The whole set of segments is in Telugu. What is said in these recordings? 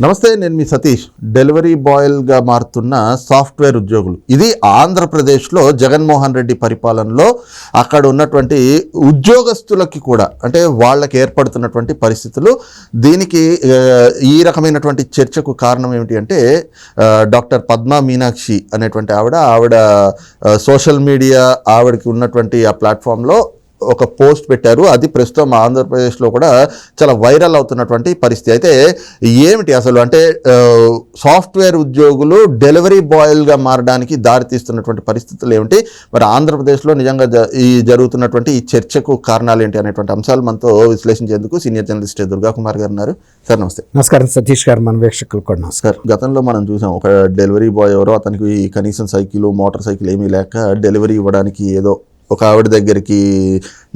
నమస్తే నేను మీ సతీష్. డెలివరీ బాయ్గా మారుతున్న సాఫ్ట్వేర్ ఉద్యోగులు. ఇది ఆంధ్రప్రదేశ్లో జగన్మోహన్ రెడ్డి పరిపాలనలో అక్కడ ఉన్నటువంటి ఉద్యోగస్తులకి కూడా అంటే వాళ్ళకి ఏర్పడుతున్నటువంటి పరిస్థితులు దీనికి ఈ రకమైనటువంటి చర్చకు కారణం ఏమిటి అంటే డాక్టర్ పద్మా మీనాక్షి అనేటువంటి ఆవిడ ఆవిడ సోషల్ మీడియా ఆవిడకి ఉన్నటువంటి ఆ ప్లాట్ఫామ్లో ఒక పోస్ట్ పెట్టారు. అది ప్రస్తుతం ఆంధ్రప్రదేశ్లో కూడా చాలా వైరల్ అవుతున్నటువంటి పరిస్థితి. అయితే ఏమిటి అసలు? అంటే సాఫ్ట్వేర్ ఉద్యోగులు డెలివరీ బాయ్లుగా మారడానికి దారితీస్తున్నటువంటి పరిస్థితులు ఏమిటి? మరి ఆంధ్రప్రదేశ్లో నిజంగా ఈ జరుగుతున్నటువంటి ఈ చర్చకు కారణాలు ఏంటి అనేటువంటి అంశాలు మనతో విశ్లేషించేందుకు సీనియర్ జర్నలిస్ట్ దుర్గా కుమార్ గారు ఉన్నారు. సార్ నమస్తే. నమస్కారం సతీష్ గారు. మన వీక్షకులు కూడా నమస్కారం. గతంలో మనం చూసాం ఒక డెలివరీ బాయ్ ఎవరో అతనికి కనీసం సైకిల్ మోటార్ సైకిల్ ఏమీ లేక డెలివరీ ఇవ్వడానికి ఏదో ఒక ఆవిడ దగ్గరికి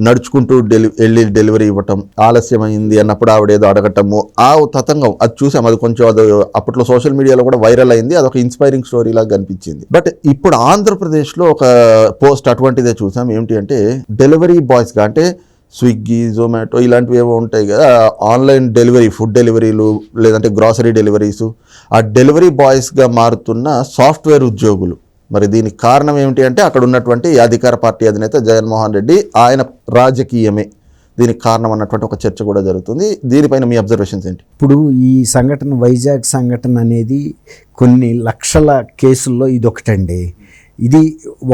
నడుచుకుంటూ డెలి వెళ్ళి డెలివరీ ఇవ్వటం ఆలస్యమైంది అన్నప్పుడు ఆవిడ ఏదో అడగటము. ఆ తతంగం అది చూసాం అది కొంచెం అది అప్పట్లో సోషల్ మీడియాలో కూడా వైరల్ అయింది అది ఒక ఇన్స్పైరింగ్ స్టోరీ లాగా కనిపించింది. బట్ ఇప్పుడు ఆంధ్రప్రదేశ్లో ఒక పోస్ట్ అటువంటిదే చూసాం ఏమిటి అంటే డెలివరీ బాయ్స్గా అంటే స్విగ్గీ జొమాటో ఇలాంటివి ఏవో ఉంటాయి కదా ఆన్లైన్ డెలివరీ ఫుడ్ డెలివరీలు లేదంటే గ్రాసరీ డెలివరీస్ ఆ డెలివరీ బాయ్స్గా మారుతున్న సాఫ్ట్వేర్ ఉద్యోగులు. మరి దీనికి కారణం ఏమిటి అంటే అక్కడ ఉన్నటువంటి అధికార పార్టీ అధినేత జగన్మోహన్ రెడ్డి ఆయన రాజకీయమే. దీనికి కారణం అన్నటువంటి ఒక చర్చ కూడా జరుగుతుంది. దీనిపైన మీ అబ్జర్వేషన్స్ ఏంటి? ఇప్పుడు ఈ సంఘటన వైజాగ్ సంఘటన అనేది కొన్ని లక్షల కేసుల్లో ఇది ఒకటండి ఇది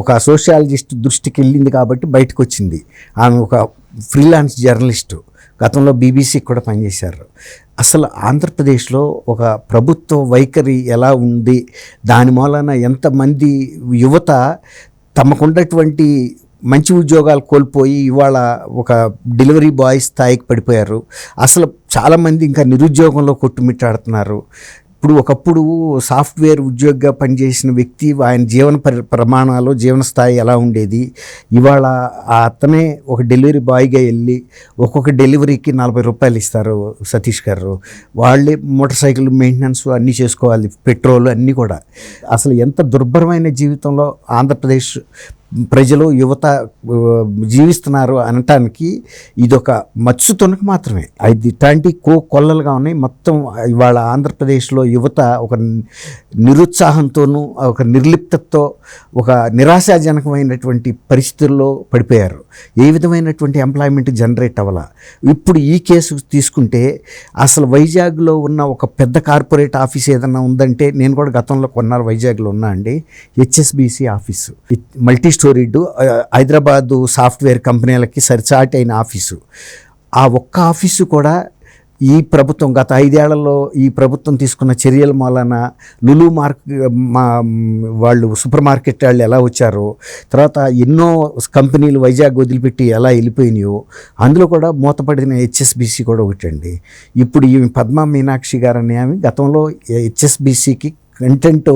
ఒక సోషియాలజిస్ట్ దృష్టికి వెళ్ళింది కాబట్టి బయటకు వచ్చింది ఆమె ఒక ఫ్రీలాన్స్ జర్నలిస్టు. గతంలో బీబీసీకి కూడా పనిచేశారు. అసలు ఆంధ్రప్రదేశ్లో ఒక ప్రభుత్వ వైఖరి ఎలా ఉంది? దాని మూలన ఎంతమంది యువత తమకున్నటువంటి మంచి ఉద్యోగాలు కోల్పోయి ఇవాళ ఒక డెలివరీ బాయ్ స్థాయికి పడిపోయారు. అసలు చాలామంది ఇంకా నిరుద్యోగంలో కొట్టుమిట్టాడుతున్నారు. ఇప్పుడు ఒకప్పుడు సాఫ్ట్వేర్ ఉద్యోగిగా పనిచేసిన వ్యక్తి ఆయన జీవన పరి ప్రమాణాలు జీవన స్థాయి ఎలా ఉండేది? ఇవాళ ఆ అతనే ఒక డెలివరీ బాయ్గా వెళ్ళి ఒక్కొక్క డెలివరీకి నలభై రూపాయలు ఇస్తారు సతీష్ గారు. వాళ్ళే మోటార్ సైకిల్ మెయింటెనెన్స్ అన్నీ చేసుకోవాలి పెట్రోల్ అన్నీ కూడా. అసలు ఎంత దుర్భరమైన జీవితంలో ఆంధ్రప్రదేశ్ ప్రజలు యువత జీవిస్తున్నారు అనటానికి ఇదొక మత్స్సు తునక మాత్రమే. అది ఇట్లాంటి కో కొల్లలుగా ఉన్నాయి. మొత్తం ఇవాళ ఆంధ్రప్రదేశ్లో యువత ఒక నిరుత్సాహంతోనూ ఒక నిర్లిప్తతో ఒక నిరాశాజనకమైనటువంటి పరిస్థితుల్లో పడిపోయారు. ఏ విధమైనటువంటి ఎంప్లాయ్మెంట్ జనరేట్ అవ్వాల? ఇప్పుడు ఈ కేసు తీసుకుంటే అసలు వైజాగ్లో ఉన్న ఒక పెద్ద కార్పొరేట్ ఆఫీస్ ఏదన్నా ఉందంటే నేను కూడా గతంలో కొన్నాళ్ళు వైజాగ్లో ఉన్నా అండి HSBC office. Multi storied Hyderabad software కంపెనీలకి సరిచాటి అయిన ఆఫీసు. ఆ ఒక్క ఆఫీసు కూడా ఈ ప్రభుత్వం గత ఐదేళ్ళలో ఈ ప్రభుత్వం తీసుకున్న చర్యల వలన లులు మార్క్ మా వాళ్ళు సూపర్ మార్కెట్ వాళ్ళు ఎలా వచ్చారో తర్వాత ఎన్నో కంపెనీలు వైజాగ్ వదిలిపెట్టి ఎలా వెళ్ళిపోయినాయో అందులో కూడా మూతపడిన హెచ్ఎస్బిసి కూడా ఒకటండి ఇప్పుడు ఈ పద్మ మీనాక్షి గారు అనే ఆమె గతంలో హెచ్ఎస్బిసికి కంటెంట్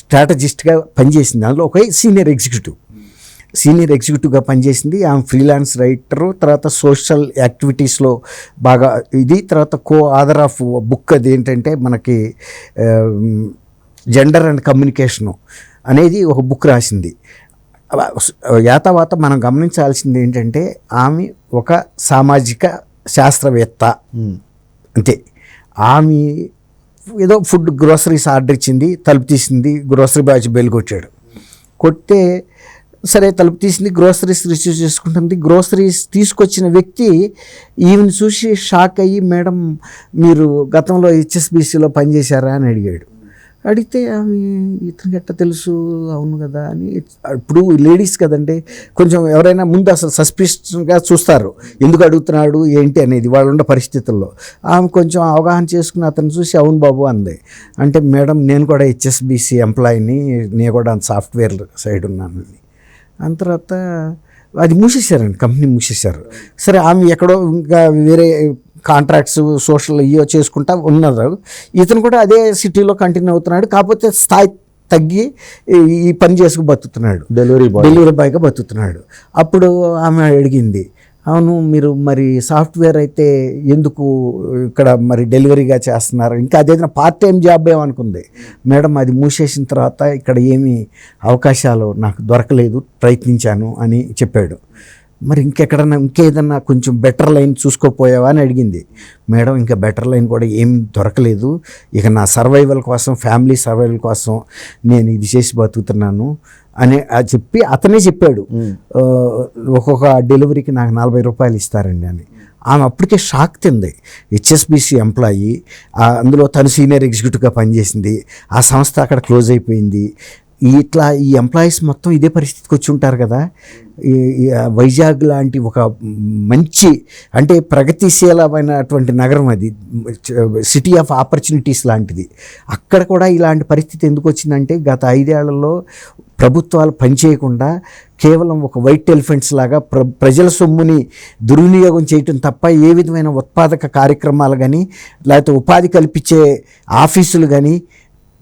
స్ట్రాటజిస్ట్గా పనిచేసింది. అందులో ఒక సీనియర్ ఎగ్జిక్యూటివ్. సీనియర్ ఎగ్జిక్యూటివ్గా పనిచేసింది. ఆమె ఫ్రీలాన్స్ రైటరు. తర్వాత సోషల్ యాక్టివిటీస్లో బాగా ఇది. తర్వాత కో ఆధర్ ఆఫ్ బుక్ అది ఏంటంటే మనకి జెండర్ అండ్ కమ్యూనికేషను అనేది ఒక బుక్ రాసింది. యాతావాత మనం గమనించాల్సింది ఏంటంటే ఆమె ఒక సామాజిక శాస్త్రవేత్త. అంతే. ఆమె ఏదో ఫుడ్ గ్రోసరీస్ ఆర్డర్ ఇచ్చింది తలుపు తీసింది గ్రోసరీ బాయ్ బెల్ కొట్టాడు. కొడితే సరే తలుపు తీసింది గ్రోసరీస్ రిసీవ్ చేసుకుంటుంది. గ్రోసరీస్ తీసుకొచ్చిన వ్యక్తి ఈమెను చూసి షాక్ అయ్యి మేడం మీరు గతంలో హెచ్ఎస్బిసిలో పనిచేశారా? అని అడిగాడు. అడిగితే ఆమె ఇతనికి ఎట్ట తెలుసు? అవును కదా అని. ఇప్పుడు లేడీస్ కదండి కొంచెం ఎవరైనా ముందు అసలు సస్పిషన్గా చూస్తారు. ఎందుకు అడుగుతున్నాడు ఏంటి అనేది వాళ్ళు ఉన్న పరిస్థితుల్లో. ఆమె కొంచెం అవగాహన చేసుకుని అతను చూసి అవును బాబు అంది. అంటే మేడం నేను కూడా హెచ్ఎస్బిసి ఎంప్లాయీని నేను కూడా సాఫ్ట్వేర్ సైడ్ ఉన్నాను అని తర్వాత అది మూసేశారండి కంపెనీ మూసేశారు. సరే ఆమె ఎక్కడో ఇంకా వేరే కాంట్రాక్ట్స్ సోషల్ ఇయో చేసుకుంటా ఉన్నారు. ఇతను కూడా అదే సిటీలో కంటిన్యూ అవుతున్నాడు కాకపోతే స్థాయి తగ్గి ఈ- ఈ పని చేసుకు బతుకుతున్నాడు. డెలివరీ బాయ్ డెలివరీ బాయ్గా బతుకుతున్నాడు. అప్పుడు ఆమె అడిగింది అవును మీరు మరి సాఫ్ట్వేర్ అయితే ఎందుకు ఇక్కడ మరి డెలివరీగా చేస్తున్నారు? ఇంకా అదేదైనా పార్ట్ టైం జాబ్ ఏమనుకుంది? మేడం అది మూసేసిన తర్వాత ఇక్కడ ఏమీ అవకాశాలు నాకు దొరకలేదు ప్రయత్నించాను అని చెప్పాడు. మరి ఇంకెక్కడన్నా ఇంకేదన్నా కొంచెం బెటర్ లైన్ చూసుకోపోయావా అని అడిగింది. మేడం ఇంకా బెటర్ లైన్ కూడా ఏం దొరకలేదు. ఇక నా సర్వైవల్ కోసం ఫ్యామిలీ సర్వైవల్ కోసం నేను ఇది చేసి బతుకుతున్నాను అని చెప్పి అతనే చెప్పాడు. ఒక్కొక్క డెలివరీకి నాకు నలభై రూపాయలు ఇస్తారండి అని. ఆమె అప్పటికే షాక్ తింది. హెచ్ఎస్బిసి ఎంప్లాయీ అందులో తను సీనియర్ ఎగ్జిక్యూటివ్గా పనిచేసింది. ఆ సంస్థ అక్కడ క్లోజ్ అయిపోయింది. ఇట్లా ఈ ఎంప్లాయీస్ మొత్తం ఇదే పరిస్థితికి వచ్చి ఉంటారు కదా వైజాగ్ లాంటి ఒక మంచి అంటే ప్రగతిశీలమైనటువంటి నగరం అది. సిటీ ఆఫ్ ఆపర్చునిటీస్ లాంటిది. అక్కడ కూడా ఇలాంటి పరిస్థితి ఎందుకు వచ్చిందంటే గత ఐదేళ్ళలో ప్రభుత్వాలు పనిచేయకుండా కేవలం ఒక వైట్ ఎలిఫెంట్స్ లాగా ప్ర ప్రజల సొమ్ముని దుర్వినియోగం చేయటం తప్ప ఏ విధమైన ఉత్పాదక కార్యక్రమాలు కానీ లేకపోతే ఉపాధి కల్పించే ఆఫీసులు కానీ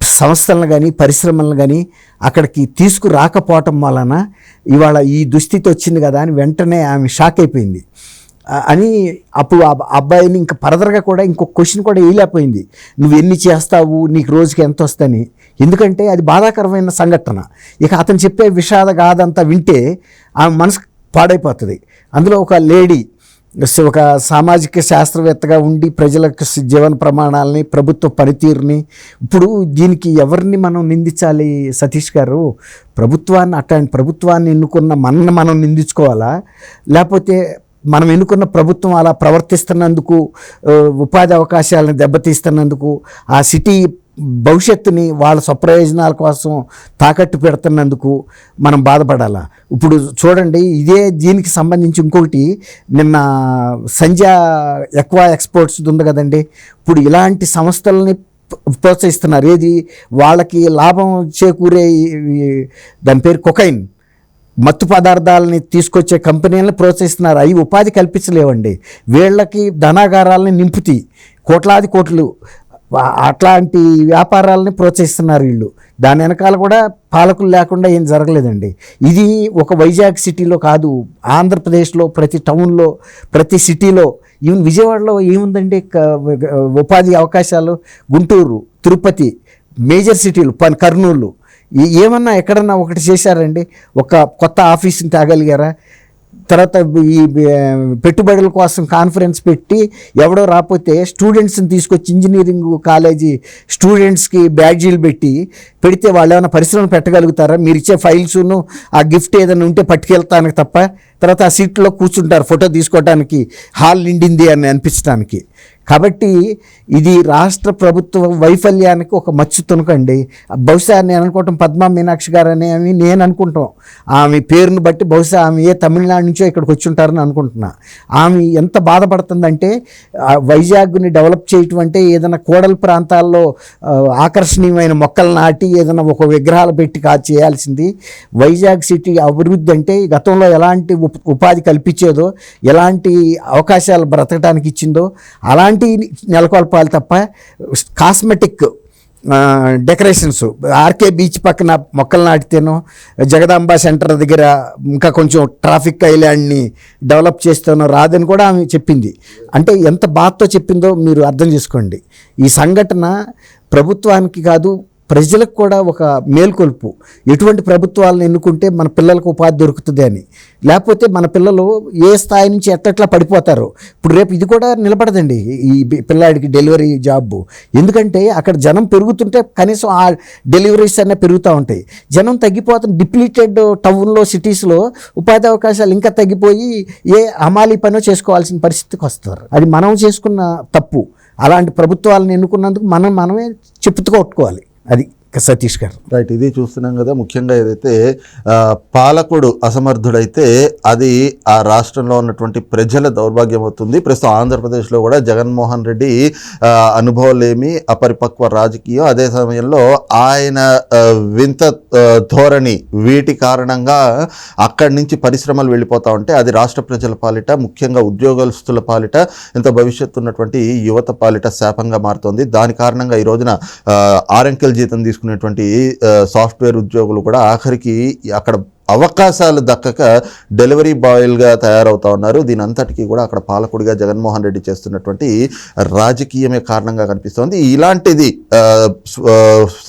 సంస్థలను కానీ పరిశ్రమలను కానీ అక్కడికి తీసుకురాకపోవటం వలన ఇవాళ ఈ దుస్థితి వచ్చింది కదా అని వెంటనే ఆమె షాక్ అయిపోయింది. అని అప్పుడు ఆ అబ్బాయిని ఇంకా ఫర్దర్గా కూడా ఇంకొక క్వశ్చన్ కూడా వేయలేకపోయింది. నువ్వు ఎన్ని చేస్తావు? నీకు రోజుకి ఎంత వస్తని? ఎందుకంటే అది బాధాకరమైన సంఘటన. ఇక అతను చెప్పే విషాద గాథంతా వింటే ఆమె మనసు పాడైపోతుంది. అందులో ఒక లేడీ ఒక సామాజిక శాస్త్రవేత్తగా ఉండి ప్రజలకు జీవన ప్రమాణాలని ప్రభుత్వ పనితీరుని ఇప్పుడు దీనికి ఎవరిని మనం నిందించాలి సతీష్ గారు? ప్రభుత్వాన్ని అట్లాంటి ప్రభుత్వాన్ని ఎన్నుకున్న మనని మనం నిందించుకోవాలా? లేకపోతే మనం ఎన్నుకున్న ప్రభుత్వం అలా ప్రవర్తిస్తున్నందుకు ఉపాధి అవకాశాలను దెబ్బతీస్తున్నందుకు ఆ సిటీ భవిష్యత్తుని వాళ్ళ స్వప్రయోజనాల కోసం తాకట్టు పెడుతున్నందుకు మనం బాధపడాలా? ఇప్పుడు చూడండి ఇదే దీనికి సంబంధించి ఇంకొకటి నిన్న సంజ ఎక్వా ఎక్స్పోర్ట్స్ ఉంది కదండి. ఇప్పుడు ఇలాంటి సంస్థలని ప్రోత్సహిస్తున్నారు. ఏది? వాళ్ళకి లాభం చేకూరే దాని పేరు కొకైన్. మత్తు పదార్థాలని తీసుకొచ్చే కంపెనీలను ప్రోత్సహిస్తున్నారు. అవి ఉపాధి కల్పించలేవండి. వీళ్ళకి ధనాగారాలని నింపుతాయి కోట్లాది కోట్లు అట్లాంటి వ్యాపారాలని ప్రోత్సహిస్తున్నారు వీళ్ళు. దాని వెనకాల కూడా పాలకులు లేకుండా ఏం జరగలేదండి. ఇది ఒక వైజాగ్ సిటీలో కాదు ఆంధ్రప్రదేశ్లో ప్రతి టౌన్లో ప్రతి సిటీలో ఈవెన్ విజయవాడలో ఏముందండి ఉపాధి అవకాశాలు? గుంటూరు తిరుపతి మేజర్ సిటీలు పని కర్నూలు. ఏమన్నా ఎక్కడన్నా ఒకటి చేశారండి? ఒక కొత్త ఆఫీస్ని తేగలిగారా? తర్వాత ఈ పెట్టుబడుల కోసం కాన్ఫరెన్స్ పెట్టి ఎవడో రాకపోతే స్టూడెంట్స్ని తీసుకొచ్చి ఇంజనీరింగ్ కాలేజీ స్టూడెంట్స్కి బ్యాడ్జీలు పెట్టి పెడితే వాళ్ళు ఏమైనా పరిశ్రమలు పెట్టగలుగుతారా? మీరు ఇచ్చే ఫైల్స్ను ఆ గిఫ్ట్ ఏదైనా ఉంటే పట్టుకెళ్తానికి తప్ప తర్వాత ఆ సీట్లో కూర్చుంటారు ఫోటో తీసుకోవడానికి హాల్ నిండింది అని అనిపించడానికి కాబట్టి ఇది రాష్ట్ర ప్రభుత్వ వైఫల్యానికి ఒక మచ్చు తునకండి బహుశా నేను అనుకోవటం పద్మా మీనాక్షి గారు అనే నేను అనుకుంటాం. ఆమె పేరును బట్టి బహుశా ఆమె ఏ తమిళనాడు నుంచో ఇక్కడికి వచ్చి ఉంటారని అనుకుంటున్నా. ఆమె ఎంత బాధపడుతుందంటే వైజాగ్ని డెవలప్ చేయటం అంటే ఏదైనా కోడల ప్రాంతాల్లో ఆకర్షణీయమైన మొక్కలు నాటి ఏదైనా ఒక విగ్రహాలు పెట్టి కా చేయాల్సింది. వైజాగ్ సిటీ అభివృద్ధి అంటే గతంలో ఎలాంటి ఉపాధి కల్పించేదో ఎలాంటి అవకాశాలు బ్రతకడానికి ఇచ్చిందో అలాంటి నెలకొల్పాలి తప్ప కాస్మెటిక్ డెకరేషన్స్ ఆర్కే బీచ్ పక్కన మొక్కలు నాటితేనో జగదాంబ సెంటర్ దగ్గర ఇంకా కొంచెం ట్రాఫిక్ ఐలాండ్ని డెవలప్ చేస్తానో రాదని కూడా ఆమె చెప్పింది. అంటే ఎంత బాధతో చెప్పిందో మీరు అర్థం చేసుకోండి. ఈ సంఘటన ప్రభుత్వానికి కాదు ప్రజలకు కూడా ఒక మేల్కొల్పు. ఎటువంటి ప్రభుత్వాలను ఎన్నుకుంటే మన పిల్లలకు ఉపాధి దొరుకుతుంది అని. లేకపోతే మన పిల్లలు ఏ స్థాయి నుంచి ఎట్టట్లా పడిపోతారు. ఇప్పుడు రేపు ఇది కూడా నిలబడదండి ఈ పిల్లాడికి డెలివరీ జాబ్. ఎందుకంటే అక్కడ జనం పెరుగుతుంటే కనీసం ఆ డెలివరీస్ అనే పెరుగుతూ ఉంటాయి. జనం తగ్గిపోతుంది. డిప్లీటెడ్ టౌన్లో సిటీస్లో ఉపాధి అవకాశాలు ఇంకా తగ్గిపోయి ఏ అమాలి పనో చేసుకోవాల్సిన పరిస్థితికి వస్తారు. అది మనం చేసుకున్న తప్పు. అలాంటి ప్రభుత్వాలను ఎన్నుకున్నందుకు మనం మనమే చెప్పుతూ కొట్టుకోవాలి. అది సతీష్ గారు. రైట్ ఇది చూస్తున్నాం కదా ముఖ్యంగా ఏదైతే పాలకుడు అసమర్థుడైతే అది ఆ రాష్ట్రంలో ఉన్నటువంటి ప్రజల దౌర్భాగ్యం అవుతుంది. ప్రస్తుతం ఆంధ్రప్రదేశ్లో కూడా జగన్మోహన్ రెడ్డి అనుభవలేమి అపరిపక్వ రాజకీయం. అదే సమయంలో ఆయన వింత ధోరణి వీటి కారణంగా అక్కడి నుంచి పరిశ్రమలు వెళ్ళిపోతా ఉంటే అది రాష్ట్ర ప్రజల పాలిట ముఖ్యంగా ఉద్యోగస్తుల పాలిట ఇంత భవిష్యత్తు ఉన్నటువంటి యువత పాలిట శాపంగా మారుతోంది. దాని కారణంగా ఈ రోజున ఆరంకెల్ జీతం తీసుకుని ఆ, సాఫ్ట్వేర్ ఉద్యోగులు కూడా ఆఖరికి అక్కడ అవకాశాలు దక్కక డెలివరీ బాయ్లుగా తయారవుతా ఉన్నారు. దీని అంతటికీ కూడా అక్కడ పాలకుడిగా జగన్మోహన్ రెడ్డి చేస్తున్నటువంటి రాజకీయమే కారణంగా కనిపిస్తోంది. ఇలాంటిది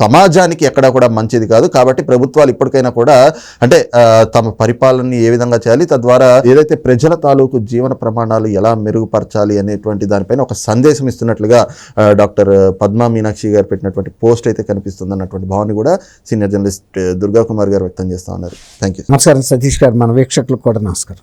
సమాజానికి ఎక్కడా కూడా మంచిది కాదు. కాబట్టి ప్రభుత్వాలు ఇప్పటికైనా కూడా అంటే తమ పరిపాలనని ఏ విధంగా చేయాలి తద్వారా ఏదైతే ప్రజల తాలూకు జీవన ప్రమాణాలు ఎలా మెరుగుపరచాలి అనేటువంటి దానిపైన ఒక సందేశం ఇస్తున్నట్లుగా డాక్టర్ పద్మా మీనాక్షి గారు పెట్టినటువంటి పోస్ట్ అయితే కనిపిస్తుంది అన్నటువంటి భావన కూడా సీనియర్ జర్నలిస్ట్ దుర్గా కుమార్ గారు వ్యక్తం చేస్తా ఉన్నారు. థ్యాంక్ యూ నమస్కారం సతీష్ గారు మన వీక్షకులకు కూడా నమస్కారం.